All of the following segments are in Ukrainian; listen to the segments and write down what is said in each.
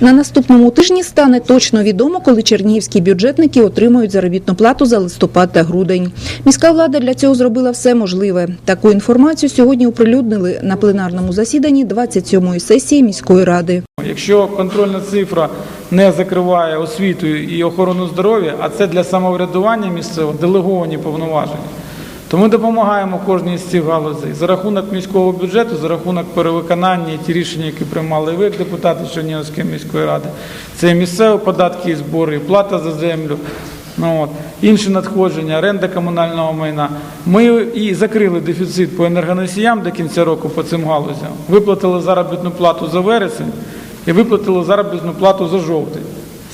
На наступному тижні стане точно відомо, коли чернігівські бюджетники отримують заробітну плату за листопад та грудень. Міська влада для цього зробила все можливе. Таку інформацію сьогодні оприлюднили на пленарному засіданні 27-ї сесії міської ради. Якщо контрольна цифра не закриває освіту і охорону здоров'я, а це для самоврядування місцевого делеговані повноваження, то ми допомагаємо кожній з цих галузей за рахунок міського бюджету, за рахунок перевиконання і ті рішення, які приймали ви, депутати Чернігівської міської ради. Це і місцеві податки і збори, плата за землю. Ну, от, інші надходження, оренда комунального майна. Ми і закрили дефіцит по енергоносіям до кінця року по цим галузям. Виплатили заробітну плату за вересень і виплатили заробітну плату за жовтень.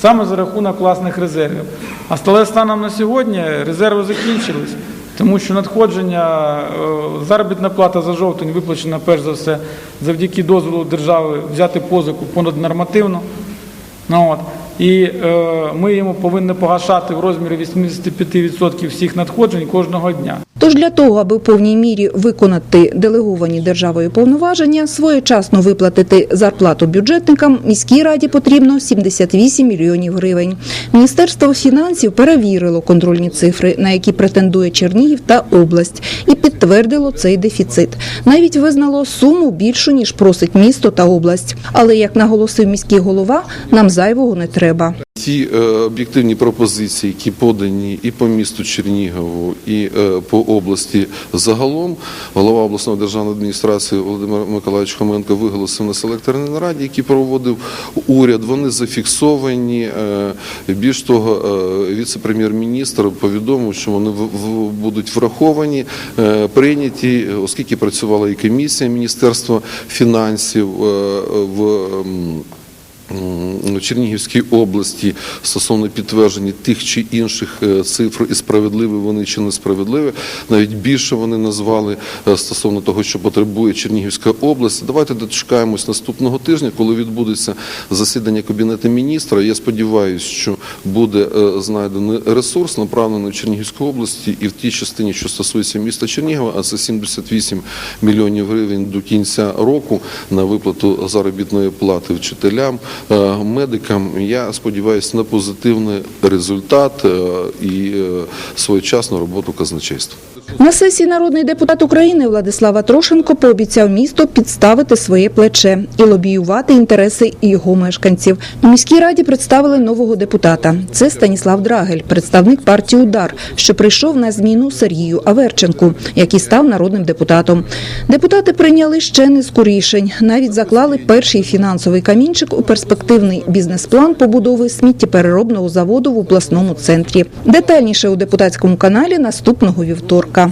Саме за рахунок власних резервів. А стале станом на сьогодні резерви закінчились, тому що надходження, е, заробітна плата за жовтень виплачена перш за все завдяки дозволу держави взяти позику понаднормативно. Ну, от. І е, ми йому повинні погашати в розмірі 85% всіх надходжень кожного дня. Тож для того, аби в повній мірі виконати делеговані державою повноваження, своєчасно виплатити зарплату бюджетникам, міській раді потрібно 78 мільйонів гривень. Міністерство фінансів перевірило контрольні цифри, на які претендує Чернігів та область, підтвердило цей дефіцит. Навіть визнало суму більшу ніж просить місто та область. Але як наголосив міський голова, нам зайвого не треба. Ті е, об'єктивні пропозиції, які подані і по місту Чернігову, і е, по області загалом, голова обласної державної адміністрації Володимир Миколаївич Хоменко виголосив на селекторній нараді, які проводив уряд. Вони зафіксовані. Е, Більш того, е, віце-прем'єр-міністр повідомив, що вони в- в- будуть враховані, е, прийняті, оскільки працювала і комісія Міністерства фінансів е, в. М, Чернігівській області стосовно підтвердження тих чи інших е, цифр і справедливі вони чи несправедливі. Навіть більше вони назвали е, стосовно того, що потребує Чернігівська область. Давайте дочекаємось наступного тижня, коли відбудеться засідання Кабінету міністра. Я сподіваюся, що буде е, знайдений ресурс, направлений в Чернігівську області і в тій частині, що стосується міста Чернігова, а це 78 мільйонів гривень до кінця року на виплату заробітної плати вчителям, медикам. Я сподіваюся на позитивний результат е, і е, своєчасну роботу казначейства. На сесії народний депутат України Владислава Трошенко пообіцяв місто підставити своє плече і лобіювати інтереси його мешканців. У міській раді представили нового депутата. Це Станіслав Драгель, представник партії Удар, що прийшов на зміну Сергію Аверченку, який став народним депутатом. Депутати прийняли ще низку рішень. Навіть заклали перший фінансовий камінчик у перспективний бізнес-план побудови сміттєпереробного заводу в обласному центрі. Детальніше у депутатському каналі наступного вівторка.